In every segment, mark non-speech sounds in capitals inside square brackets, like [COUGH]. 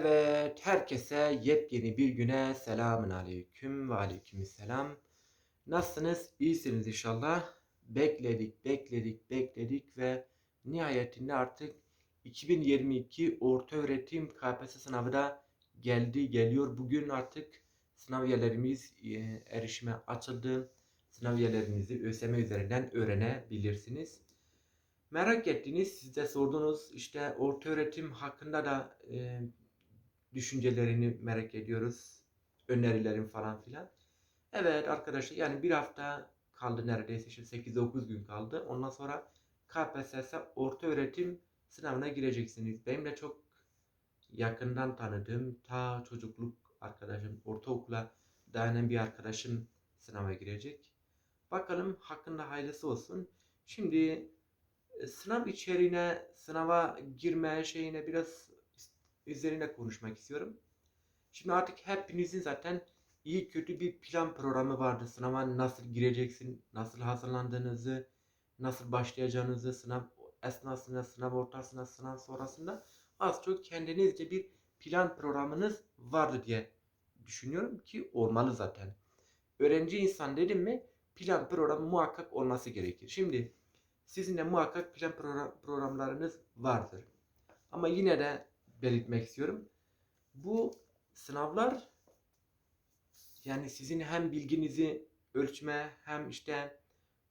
Evet, herkese yepyeni bir güne selamun aleyküm ve aleykümselam. Nasılsınız? İyisiniz inşallah. Bekledik, bekledik, bekledik ve nihayetinde artık 2022 ortaöğretim KPSS sınavı da geldi, geliyor. Bugün artık sınav yerlerimiz e, erişime açıldı. Sınav yerlerinizi ÖSYM üzerinden öğrenebilirsiniz. Merak ettiğiniz, siz de sordunuz işte ortaöğretim hakkında da e, düşüncelerini merak ediyoruz. Önerilerim falan filan. Evet arkadaşlar yani bir hafta kaldı neredeyse işte 8-9 gün kaldı. Ondan sonra KPSS orta öğretim sınavına gireceksiniz. Benim de çok yakından tanıdığım ta çocukluk arkadaşım ortaokula dayanan bir arkadaşım sınava girecek. Bakalım hakkında hayırlısı olsun. Şimdi e, sınav içeriğine, sınava girme şeyine biraz üzerine konuşmak istiyorum. Şimdi artık hepinizin zaten iyi kötü bir plan programı vardı. Sınava nasıl gireceksin, nasıl hazırlandığınızı, nasıl başlayacağınızı, sınav esnasında, sınav ortasında, sınav sonrasında az çok kendinizce bir plan programınız vardı diye düşünüyorum ki olmalı zaten. Öğrenci insan dedim mi plan programı muhakkak olması gerekir. Şimdi sizin de muhakkak plan program, programlarınız vardır. Ama yine de belirtmek istiyorum. Bu sınavlar yani sizin hem bilginizi ölçme hem işte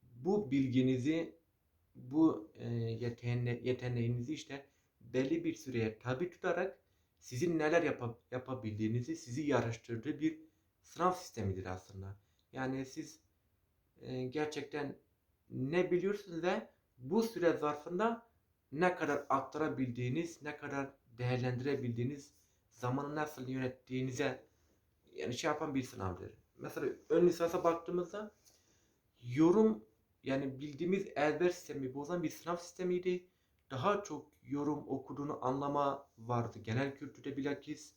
bu bilginizi bu e, yeteneğ, yeteneğinizi işte belli bir süreye tabi tutarak sizin neler yap yapabildiğinizi sizi yarıştırdığı bir sınav sistemidir aslında. Yani siz e, gerçekten ne biliyorsunuz ve bu süre zarfında ne kadar aktarabildiğiniz, ne kadar değerlendirebildiğiniz, zamanı nasıl yönettiğinize yani şey yapan bir sınavdır. Mesela ön lisansa baktığımızda yorum yani bildiğimiz ezber sistemi bozan bir sınav sistemiydi. Daha çok yorum okuduğunu anlama vardı. Genel kültürde bilakis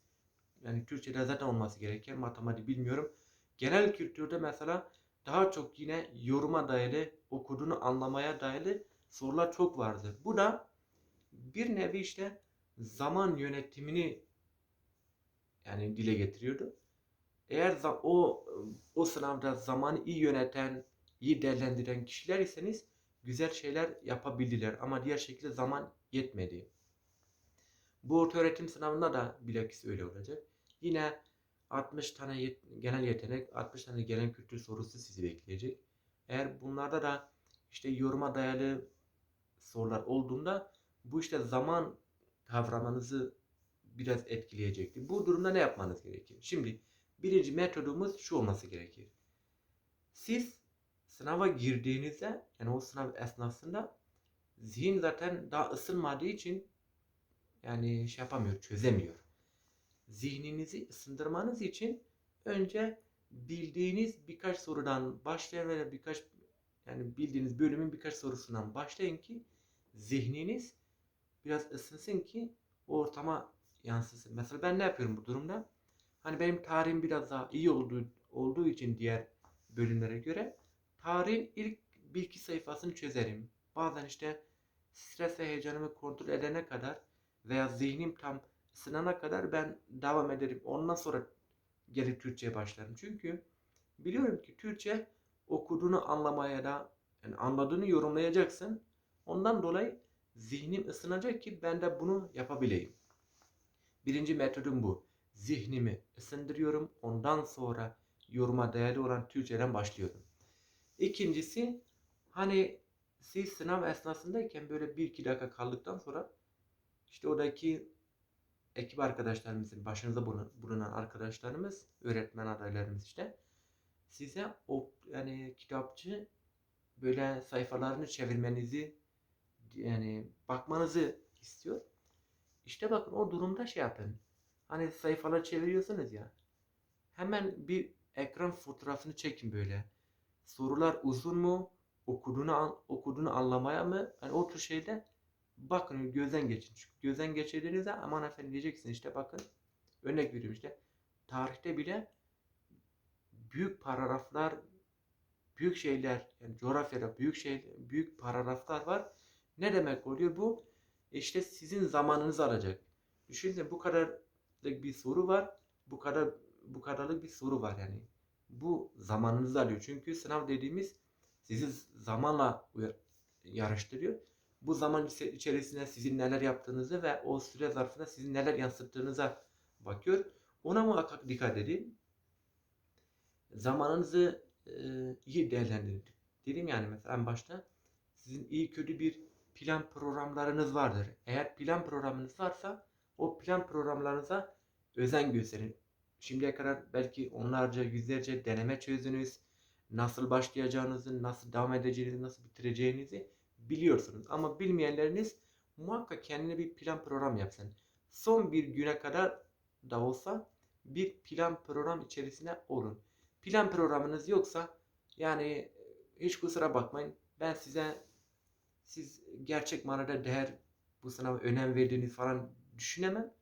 yani Türkçe'de zaten olması gereken matematik bilmiyorum. Genel kültürde mesela daha çok yine yoruma dayalı, okuduğunu anlamaya dayalı sorular çok vardı. Bu da bir nevi işte zaman yönetimini yani dile getiriyordu. Eğer o o sınavda zamanı iyi yöneten, iyi değerlendiren kişiler iseniz güzel şeyler yapabildiler ama diğer şekilde zaman yetmedi. Bu orta öğretim sınavında da bilakis öyle olacak. Yine 60 tane yet genel yetenek, 60 tane genel kültür sorusu sizi bekleyecek. Eğer bunlarda da işte yoruma dayalı sorular olduğunda bu işte zaman kavramanızı biraz etkileyecektir. Bu durumda ne yapmanız gerekir? Şimdi birinci metodumuz şu olması gerekir. Siz sınava girdiğinizde yani o sınav esnasında zihin zaten daha ısınmadığı için yani şey yapamıyor, çözemiyor. Zihninizi ısındırmanız için önce bildiğiniz birkaç sorudan başlayın ve birkaç yani bildiğiniz bölümün birkaç sorusundan başlayın ki zihniniz biraz ısınsın ki o ortama yansısın. Mesela ben ne yapıyorum bu durumda? Hani benim tarihim biraz daha iyi olduğu, olduğu için diğer bölümlere göre tarihin ilk bir iki sayfasını çözerim. Bazen işte stres ve heyecanımı kontrol edene kadar veya zihnim tam ısınana kadar ben devam ederim. Ondan sonra gelip Türkçe'ye başlarım. Çünkü biliyorum ki Türkçe okuduğunu anlamaya da yani anladığını yorumlayacaksın. Ondan dolayı zihnim ısınacak ki ben de bunu yapabileyim. Birinci metodum bu. Zihnimi ısındırıyorum. Ondan sonra yoruma değerli olan Türkçeden başlıyorum. İkincisi hani siz sınav esnasındayken böyle bir iki dakika kaldıktan sonra işte oradaki ekip arkadaşlarımızın başınıza bulunan arkadaşlarımız, öğretmen adaylarımız işte size o yani kitapçı böyle sayfalarını çevirmenizi yani bakmanızı istiyor. İşte bakın o durumda şey yapın. Hani sayfalar çeviriyorsunuz ya. Hemen bir ekran fotoğrafını çekin böyle. Sorular uzun mu? Okuduğunu okuduğunu anlamaya mı? Hani o tür şeyde bakın gözden geçin. Çünkü gözden geçirdiğinizde aman efendim diyeceksin işte bakın. Örnek veriyorum işte. Tarihte bile büyük paragraflar, büyük şeyler, yani coğrafyada büyük şey, büyük paragraflar var. Ne demek oluyor bu? İşte sizin zamanınızı alacak. Düşünsene bu kadar bir soru var. Bu kadar bu kadarlık bir soru var yani. Bu zamanınızı alıyor. Çünkü sınav dediğimiz sizi zamanla yarıştırıyor. Bu zaman içe- içerisinde sizin neler yaptığınızı ve o süre zarfında sizin neler yansıttığınıza bakıyor. Ona muhakkak dikkat edin. Zamanınızı e, iyi değerlendirin. Dedim yani mesela en başta sizin iyi kötü bir plan programlarınız vardır. Eğer plan programınız varsa o plan programlarınıza özen gösterin. Şimdiye kadar belki onlarca, yüzlerce deneme çözdünüz. Nasıl başlayacağınızı, nasıl devam edeceğinizi, nasıl bitireceğinizi biliyorsunuz. Ama bilmeyenleriniz muhakkak kendine bir plan program yapsın. Son bir güne kadar da olsa bir plan program içerisine olun. Plan programınız yoksa yani hiç kusura bakmayın. Ben size siz gerçek manada değer bu sınava önem verdiğiniz falan düşünemem.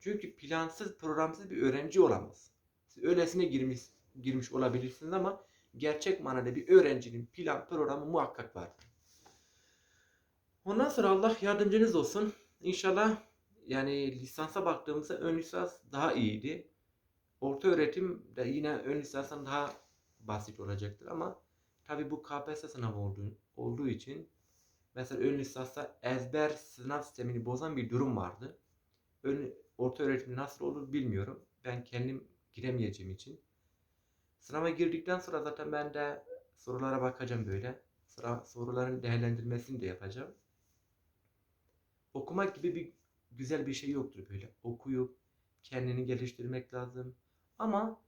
Çünkü plansız programsız bir öğrenci olamaz. Siz öylesine girmiş girmiş olabilirsiniz ama gerçek manada bir öğrencinin plan programı muhakkak vardır. Ondan sonra Allah yardımcınız olsun. İnşallah yani lisansa baktığımızda ön lisans daha iyiydi. Orta öğretim de yine ön lisanstan daha basit olacaktır ama tabi bu KPSS sınavı olduğu, olduğu için mesela ön lisansta ezber sınav sistemini bozan bir durum vardı. Ön, orta öğretim nasıl olur bilmiyorum. Ben kendim giremeyeceğim için. Sınava girdikten sonra zaten ben de sorulara bakacağım böyle. Sıra, soruların değerlendirmesini de yapacağım. Okumak gibi bir güzel bir şey yoktur böyle. Okuyup kendini geliştirmek lazım. Ama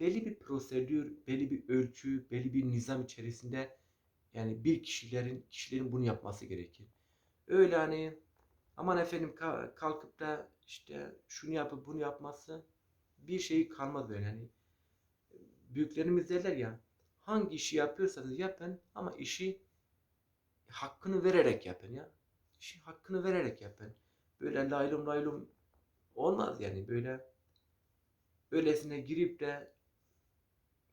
belli bir prosedür, belli bir ölçü, belli bir nizam içerisinde yani bir kişilerin kişilerin bunu yapması gerekir. Öyle hani aman efendim ka- kalkıp da işte şunu yapıp bunu yapması bir şey kalmaz böyle hani. Büyüklerimiz derler ya hangi işi yapıyorsanız yapın ama işi hakkını vererek yapın ya. İşi hakkını vererek yapın. Böyle laylum laylum olmaz yani böyle öylesine girip de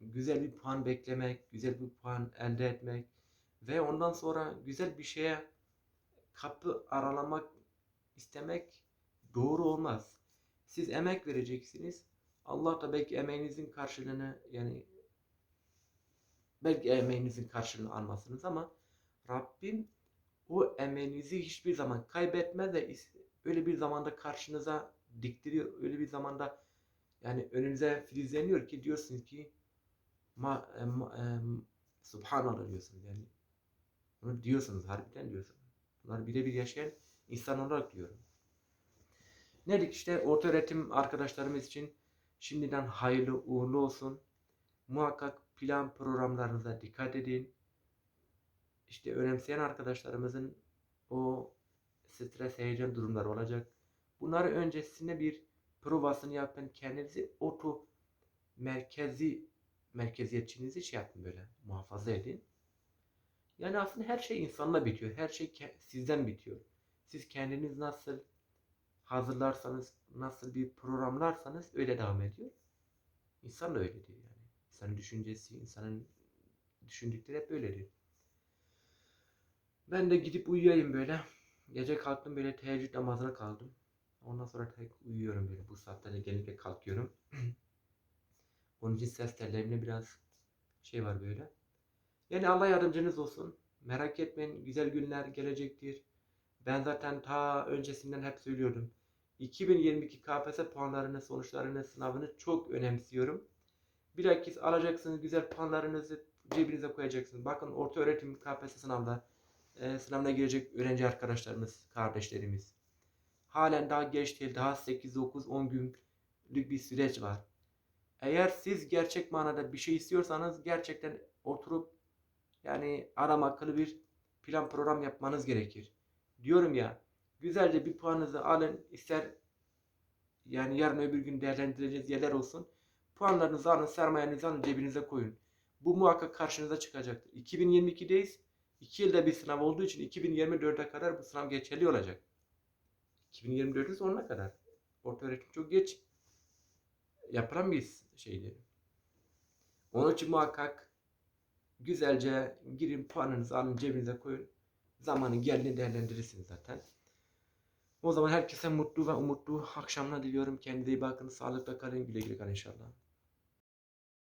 güzel bir puan beklemek, güzel bir puan elde etmek ve ondan sonra güzel bir şeye kapı aralamak istemek doğru olmaz. Siz emek vereceksiniz. Allah da belki emeğinizin karşılığını yani belki emeğinizin karşılığını almazsınız ama Rabbim o emeğinizi hiçbir zaman kaybetmez is- öyle bir zamanda karşınıza diktiriyor. Öyle bir zamanda yani önünüze filizleniyor ki diyorsunuz ki ma, ma, e, Subhanallah diyorsunuz yani. Bunu diyorsunuz harbiden diyorsunuz. Bunları birebir yaşayan insan olarak diyorum. Ne dedik işte orta öğretim arkadaşlarımız için şimdiden hayırlı uğurlu olsun. Muhakkak plan programlarınıza dikkat edin. İşte önemseyen arkadaşlarımızın o stres, heyecan durumları olacak. Bunları öncesinde bir provasını yapın. Kendinizi oto merkezi merkeziyetçinizi şey yapın böyle muhafaza edin. Yani aslında her şey insanla bitiyor. Her şey sizden bitiyor. Siz kendiniz nasıl hazırlarsanız, nasıl bir programlarsanız öyle devam ediyor. İnsan da öyledir yani. İnsanın düşüncesi, insanın düşündükleri hep öyledir. Ben de gidip uyuyayım böyle. Gece kalktım böyle teheccüd namazına kaldım. Ondan sonra tek uyuyorum böyle. Bu saatte de genellikle kalkıyorum. [CLEARS THROAT] Onun için ses tellerimde biraz şey var böyle. Yani Allah yardımcınız olsun. Merak etmeyin güzel günler gelecektir. Ben zaten ta öncesinden hep söylüyordum. 2022 KPSS puanlarını, sonuçlarını, sınavını çok önemsiyorum. Bilakis alacaksınız güzel puanlarınızı cebinize koyacaksınız. Bakın orta öğretim KPSS sınavda e, sınavına girecek öğrenci arkadaşlarımız, kardeşlerimiz. Halen daha geç değil, daha 8, 9, 10 günlük bir süreç var. Eğer siz gerçek manada bir şey istiyorsanız gerçekten oturup yani adam akıllı bir plan program yapmanız gerekir. Diyorum ya güzelce bir puanınızı alın ister yani yarın öbür gün değerlendireceğiz yerler olsun. Puanlarınızı alın, sermayenizi alın, cebinize koyun. Bu muhakkak karşınıza çıkacaktır. 2022'deyiz. 2 yılda bir sınav olduğu için 2024'e kadar bu sınav geçerli olacak. 2024'ün sonuna kadar. Orta öğretim çok geç yapılan bir şeydi. Onun için muhakkak güzelce girin puanınızı alın cebinize koyun. Zamanı geldiğinde değerlendirirsiniz zaten. O zaman herkese mutlu ve umutlu akşamlar diliyorum. Kendinize iyi bakın. Sağlıkla kalın. Güle güle kalın inşallah.